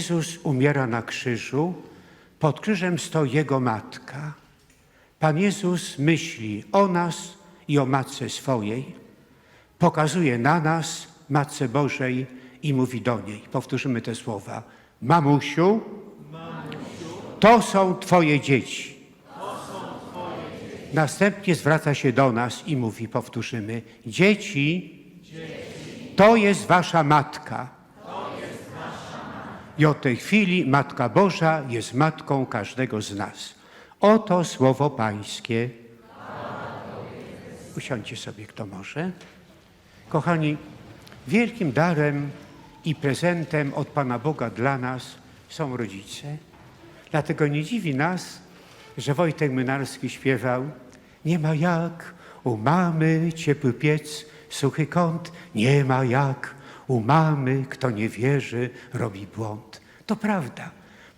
Jezus umiera na krzyżu, pod krzyżem stoi Jego matka. Pan Jezus myśli o nas i o Matce swojej, pokazuje na nas, Matce Bożej i mówi do niej. Powtórzymy te słowa. Mamusiu, to są Twoje dzieci. Następnie zwraca się do nas i mówi, powtórzymy, dzieci, to jest Wasza matka. I od tej chwili Matka Boża jest matką każdego z nas. Oto słowo Pańskie. Usiądźcie sobie, kto może. Kochani, wielkim darem i prezentem od Pana Boga dla nas są rodzice. Dlatego nie dziwi nas, że Wojtek Mynarski śpiewał Nie ma jak u mamy ciepły piec, suchy kąt, nie ma jak u mamy, kto nie wierzy, robi błąd. To prawda,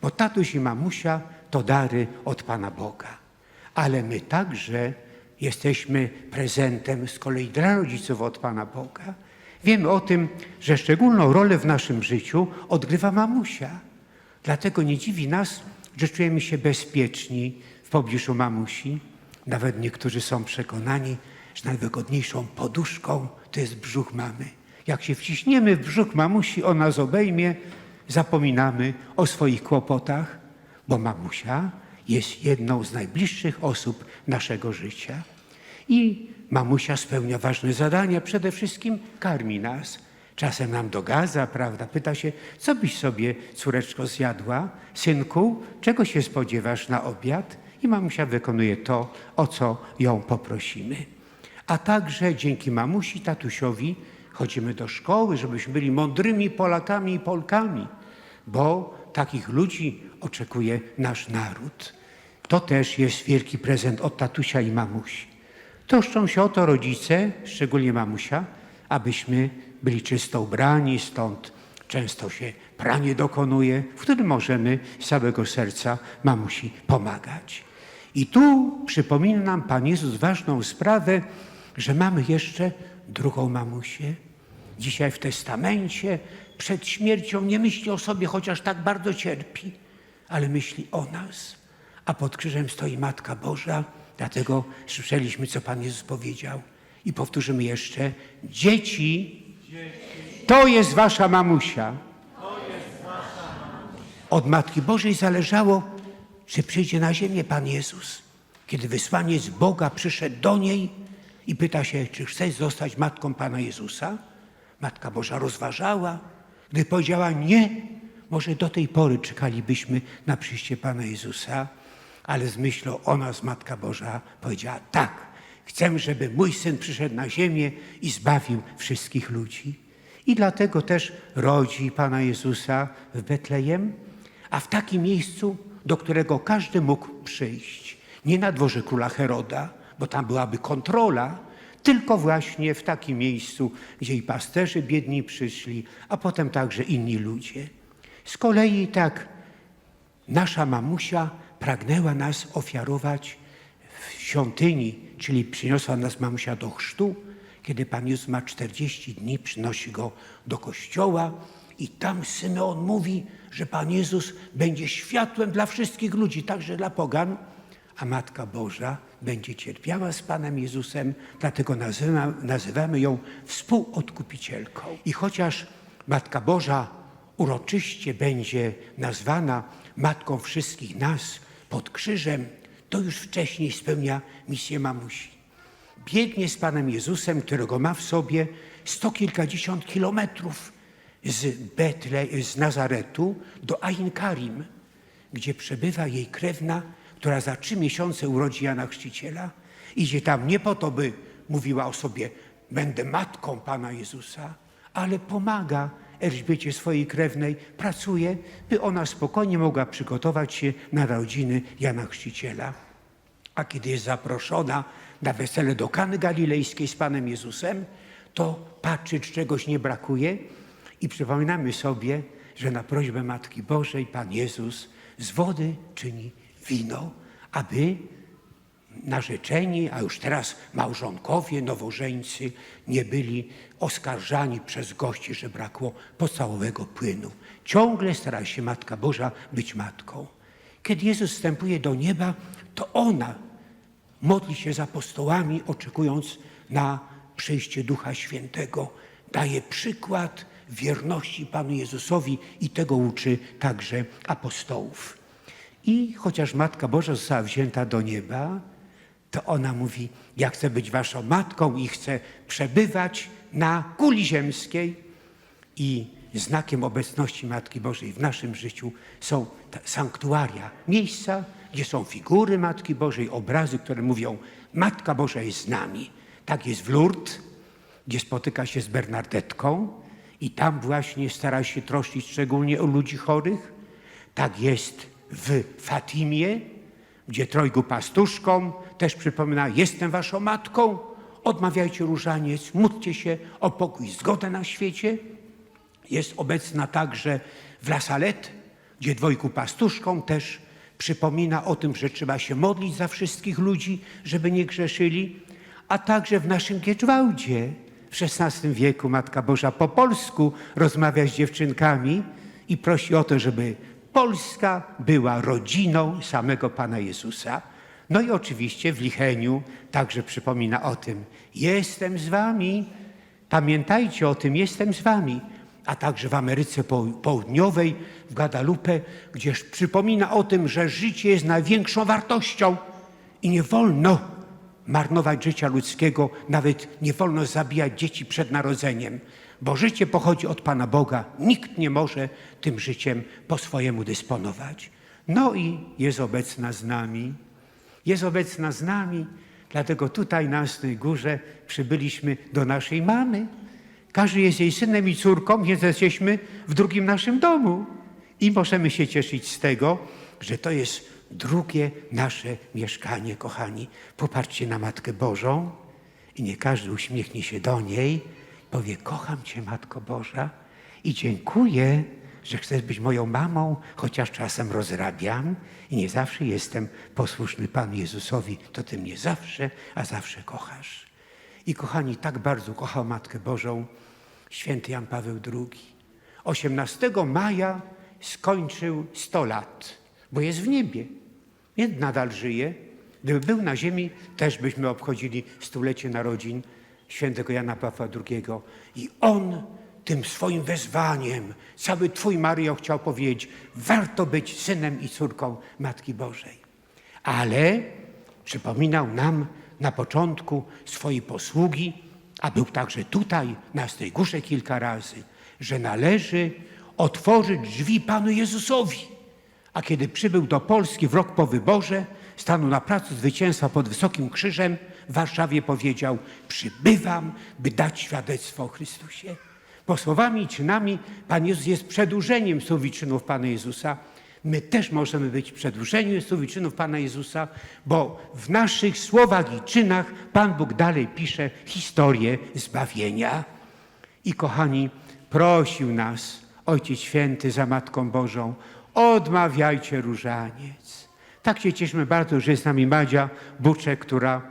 bo tatuś i mamusia to dary od Pana Boga. Ale my także jesteśmy prezentem z kolei dla rodziców od Pana Boga. Wiemy o tym, że szczególną rolę w naszym życiu odgrywa mamusia. Dlatego nie dziwi nas, że czujemy się bezpieczni w pobliżu mamusi. Nawet niektórzy są przekonani, że najwygodniejszą poduszką to jest brzuch mamy. Jak się wciśniemy w brzuch mamusi, ona nas obejmie, zapominamy o swoich kłopotach, bo mamusia jest jedną z najbliższych osób naszego życia. I mamusia spełnia ważne zadania, przede wszystkim karmi nas. Czasem nam dogadza, prawda? Pyta się, co byś sobie, córeczko, zjadła? Synku, czego się spodziewasz na obiad? I mamusia wykonuje to, o co ją poprosimy. A także dzięki mamusi, tatusiowi chodzimy do szkoły, żebyśmy byli mądrymi Polakami i Polkami, bo takich ludzi oczekuje nasz naród. To też jest wielki prezent od tatusia i mamusi. Troszczą się o to rodzice, szczególnie mamusia, abyśmy byli czysto ubrani, stąd często się pranie dokonuje, w którym możemy z całego serca mamusi pomagać. I tu przypomina nam Pan Jezus ważną sprawę, że mamy jeszcze drugą mamusię. Dzisiaj w testamencie przed śmiercią nie myśli o sobie, chociaż tak bardzo cierpi, ale myśli o nas. A pod krzyżem stoi Matka Boża, dlatego słyszeliśmy, co Pan Jezus powiedział. I powtórzymy jeszcze, dzieci, to jest wasza mamusia. Od Matki Bożej zależało, czy przyjdzie na ziemię Pan Jezus. Kiedy wysłaniec Boga przyszedł do niej i pyta się, czy chcesz zostać matką Pana Jezusa? Matka Boża rozważała. Gdy powiedziała nie, może do tej pory czekalibyśmy na przyjście Pana Jezusa, ale z myślą o nas Matka Boża powiedziała tak, chcę, żeby mój Syn przyszedł na ziemię i zbawił wszystkich ludzi. I dlatego też rodzi Pana Jezusa w Betlejem, a w takim miejscu, do którego każdy mógł przyjść. Nie na dworze króla Heroda, bo tam byłaby kontrola, tylko właśnie w takim miejscu, gdzie i pasterze biedni przyszli, a potem także inni ludzie. Z kolei tak nasza mamusia pragnęła nas ofiarować w świątyni, czyli przyniosła nas mamusia do chrztu, kiedy Pan Jezus ma 40 dni, przynosi go do kościoła i tam Symeon mówi, że Pan Jezus będzie światłem dla wszystkich ludzi, także dla pogan, a Matka Boża będzie cierpiała z Panem Jezusem, dlatego nazywa, nazywamy ją współodkupicielką. I chociaż Matka Boża uroczyście będzie nazwana Matką wszystkich nas pod krzyżem, to już wcześniej spełnia misję mamusi. Biegnie z Panem Jezusem, którego ma w sobie sto kilkadziesiąt kilometrów z, Betle, z Nazaretu do Ain Karim, gdzie przebywa jej krewna, która za trzy miesiące urodzi Jana Chrzciciela. Idzie tam nie po to, by mówiła o sobie, będę matką Pana Jezusa, ale pomaga Elżbiecie swojej krewnej, pracuje, by ona spokojnie mogła przygotować się na narodziny Jana Chrzciciela. A kiedy jest zaproszona na wesele do Kany Galilejskiej z Panem Jezusem, to patrzy, czy czegoś nie brakuje i przypominamy sobie, że na prośbę Matki Bożej Pan Jezus z wody czyni wino, aby narzeczeni, a już teraz małżonkowie, nowożeńcy nie byli oskarżani przez gości, że brakło podstawowego płynu. Ciągle stara się Matka Boża być matką. Kiedy Jezus wstępuje do nieba, to ona modli się z apostołami, oczekując na przyjście Ducha Świętego. Daje przykład wierności Panu Jezusowi i tego uczy także apostołów. I chociaż Matka Boża została wzięta do nieba, to ona mówi: Ja chcę być waszą matką i chcę przebywać na kuli ziemskiej. I znakiem obecności Matki Bożej w naszym życiu są sanktuaria, miejsca, gdzie są figury Matki Bożej, obrazy, które mówią: Matka Boża jest z nami. Tak jest w Lourdes, gdzie spotyka się z Bernardetką i tam właśnie stara się troszczyć szczególnie o ludzi chorych. Tak jest w Fatimie, gdzie trojgu pastuszkom też przypomina, jestem waszą matką, odmawiajcie różaniec, módlcie się o pokój zgodę na świecie. Jest obecna także w La Salette, gdzie dwojgu pastuszkom też przypomina o tym, że trzeba się modlić za wszystkich ludzi, żeby nie grzeszyli, a także w naszym Gieczwałdzie. W XVI wieku Matka Boża po polsku rozmawia z dziewczynkami i prosi o to, żeby Polska była rodziną samego Pana Jezusa. No i oczywiście w Licheniu także przypomina o tym. Jestem z wami, pamiętajcie o tym, jestem z wami. A także w Ameryce Poł- Południowej, w Guadalupe, gdzież przypomina o tym, że życie jest największą wartością i nie wolno marnować życia ludzkiego, nawet nie wolno zabijać dzieci przed narodzeniem, bo życie pochodzi od Pana Boga. Nikt nie może tym życiem po swojemu dysponować. No i jest obecna z nami. Jest obecna z nami, dlatego tutaj na Jasnej Górze przybyliśmy do naszej mamy. Każdy jest jej synem i córką, więc jesteśmy w drugim naszym domu. I możemy się cieszyć z tego, że to jest drugie nasze mieszkanie, kochani. Popatrzcie na Matkę Bożą i nie każdy uśmiechnie się do niej, powie: Kocham Cię, Matko Boża, i dziękuję, że chcesz być moją mamą, chociaż czasem rozrabiam i nie zawsze jestem posłuszny Panu Jezusowi. To Ty mnie zawsze, a zawsze kochasz. I kochani, tak bardzo kochał Matkę Bożą święty Jan Paweł II. 18 maja skończył 100 lat, bo jest w niebie, więc nadal żyje. Gdyby był na ziemi, też byśmy obchodzili stulecie narodzin świętego Jana Pawła II. I on tym swoim wezwaniem, cały Twój Mario chciał powiedzieć, warto być synem i córką Matki Bożej. Ale przypominał nam na początku swojej posługi, a był także tutaj, na tej górze kilka razy, że należy otworzyć drzwi Panu Jezusowi. A kiedy przybył do Polski w rok po wyborze, stanął na placu zwycięstwa pod Wysokim Krzyżem w Warszawie, powiedział: Przybywam, by dać świadectwo o Chrystusie. Bo słowami i czynami Pan Jezus jest przedłużeniem słów i czynów Pana Jezusa. My też możemy być przedłużeniem słów i czynów Pana Jezusa, bo w naszych słowach i czynach Pan Bóg dalej pisze historię zbawienia. I kochani, prosił nas Ojciec Święty za Matką Bożą, odmawiajcie różaniec. Tak się cieszymy bardzo, że jest z nami Madzia Buczek, która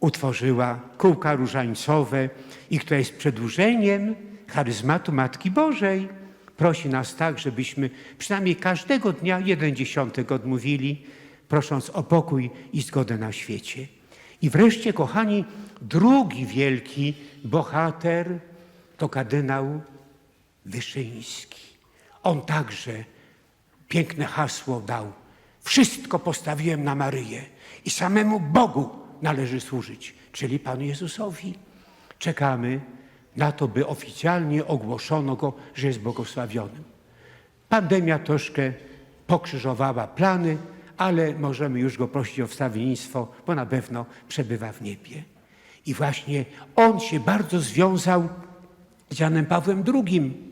utworzyła kółka różańcowe i która jest przedłużeniem charyzmatu Matki Bożej. Prosi nas tak, żebyśmy przynajmniej każdego dnia jeden dziesiątek odmówili, prosząc o pokój i zgodę na świecie. I wreszcie, kochani, drugi wielki bohater to kardynał Wyszyński. On także piękne hasło dał. Wszystko postawiłem na Maryję i samemu Bogu należy służyć, czyli Panu Jezusowi. Czekamy na to, by oficjalnie ogłoszono go, że jest błogosławionym. Pandemia troszkę pokrzyżowała plany, ale możemy już go prosić o wstawiennictwo, bo na pewno przebywa w niebie. I właśnie on się bardzo związał z Janem Pawłem II.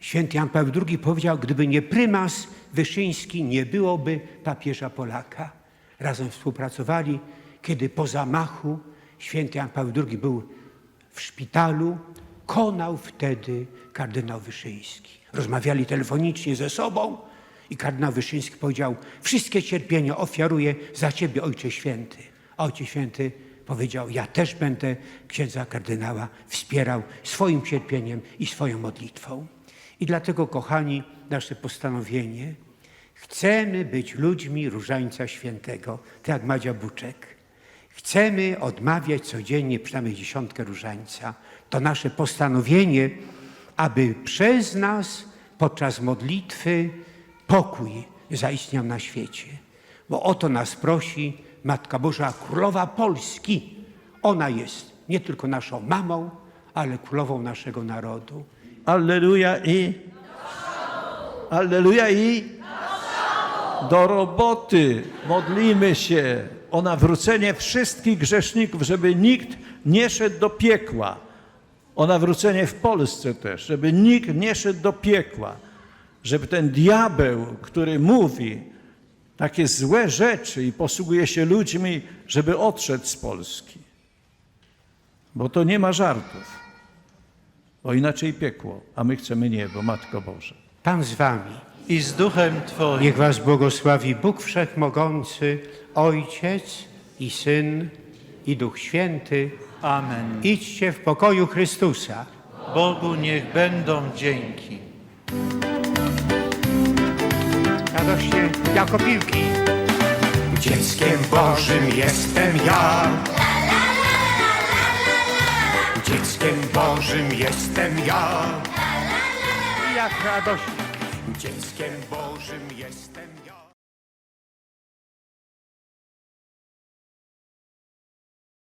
Święty Jan Paweł II powiedział, gdyby nie prymas Wyszyński, nie byłoby papieża Polaka. Razem współpracowali, kiedy po zamachu święty Jan Paweł II był w szpitalu, konał wtedy kardynał Wyszyński. Rozmawiali telefonicznie ze sobą i kardynał Wyszyński powiedział, wszystkie cierpienia ofiaruję za ciebie, Ojcze Święty. A Ojciec Święty powiedział, ja też będę księdza kardynała wspierał swoim cierpieniem i swoją modlitwą. I dlatego, kochani, nasze postanowienie, chcemy być ludźmi Różańca Świętego, tak jak Madzia Buczek. Chcemy odmawiać codziennie przynajmniej dziesiątkę Różańca. To nasze postanowienie, aby przez nas podczas modlitwy pokój zaistniał na świecie. Bo o to nas prosi Matka Boża, Królowa Polski. Ona jest nie tylko naszą mamą, ale królową naszego narodu. Alleluja i. Alleluja i. Do roboty modlimy się o nawrócenie wszystkich grzeszników, żeby nikt nie szedł do piekła. O nawrócenie w Polsce też, żeby nikt nie szedł do piekła. Żeby ten diabeł, który mówi takie złe rzeczy i posługuje się ludźmi, żeby odszedł z Polski. Bo to nie ma żartów. Bo inaczej piekło, a my chcemy niebo, Matko Boże. Pan z wami. I z duchem Twoim. Niech was błogosławi Bóg Wszechmogący, Ojciec i Syn i Duch Święty. Amen. Idźcie w pokoju Chrystusa. Bogu niech będą dzięki. Radośnie jako piłki. Dzieckiem Bożym jestem ja. Dzieckiem Bożym jestem ja. I jak radośnie. Dzieckiem Bożym jestem